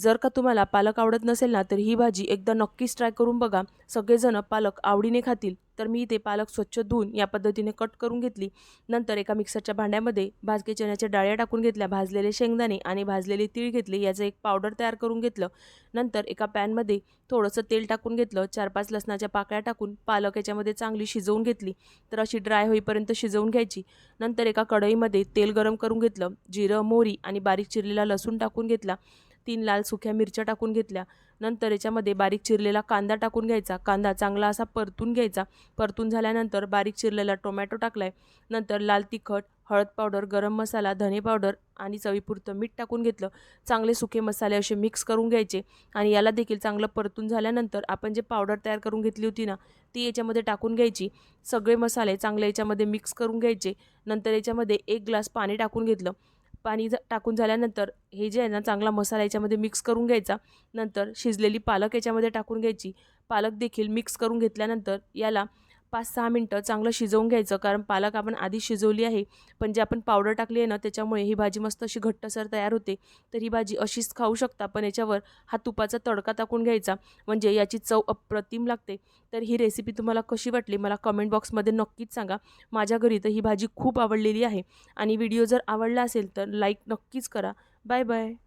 जर का तुम्हाला पालक आवडत नसेल ना तर ही भाजी एकदा नक्कीच ट्राय करून बघा. सगळेजण पालक आवडीने खातील. तर मी इथे पालक स्वच्छ धुवून या पद्धतीने कट करून घेतली. नंतर एका मिक्सरच्या भांड्यामध्ये भाजके चण्याच्या डाळ्या टाकून घेतल्या. भाजलेले शेंगदाणे आणि भाजलेले तीळ घेतले. याचं एक पावडर तयार करून घेतलं. नंतर एका पॅनमध्ये थोडंसं तेल टाकून घेतलं. चार पाच लसणाच्या पाकळ्या टाकून पालक याच्यामध्ये चांगली शिजवून घेतली. तर अशी ड्राय होईपर्यंत शिजवून घ्यायची. नंतर एका कढईमध्ये तेल गरम करून घेतलं. जिरं मोहरी आणि बारीक चिरलेला लसूण टाकून घेतला. तीन लाल सुक्या मिरच्या टाकून घेतल्या. नंतर याच्यामध्ये बारीक चिरलेला कांदा टाकून घ्यायचा. कांदा चांगला असा परतून घ्यायचा. परतून झाल्यानंतर बारीक चिरलेला टोमॅटो टाकलाय. नंतर लाल तिखट हळद पावडर गरम मसाला धने पावडर आणि चवीपुरतं मीठ टाकून घेतलं. चांगले सुके मसाले असे मिक्स करून घ्यायचे आणि याला देखील चांगलं परतून झाल्यानंतर आपण जे पावडर तयार करून घेतली होती ना ती याच्यामध्ये टाकून घ्यायची. सगळे मसाले चांगले याच्यामध्ये मिक्स करून घ्यायचे. नंतर याच्यामध्ये एक ग्लास पाणी टाकून घेतलं. पाणी टाकून झाल्यानंतर हे जे आहे ना चांगला मसाला याच्यामध्ये मिक्स करून घ्यायचा. नंतर शिजलेली पालक याच्यामध्ये टाकून घ्यायची. पालक देखील मिक्स करून घेतल्यानंतर याला पाच सहा मिनटं चांगलं शिजवून घ्यायचं कारण पालक आपण आधी शिजवली आहे पण जे आपण पावडर टाकली आहे ना त्याच्यामुळे ही भाजी मस्त अशी घट्टसर तयार होते. तर ही भाजी अशीच खाऊ शकता पण याच्यावर हा तुपाचा तडका टाकून घ्यायचा म्हणजे याची चव अप्रतिम लागते. तर ही रेसिपी तुम्हाला कशी वाटली मला कमेंट बॉक्समध्ये नक्कीच सांगा. माझ्या घरी तर ही भाजी खूप आवडलेली आहे आणि व्हिडिओ जर आवडला असेल तर लाईक नक्कीच करा. Bye bye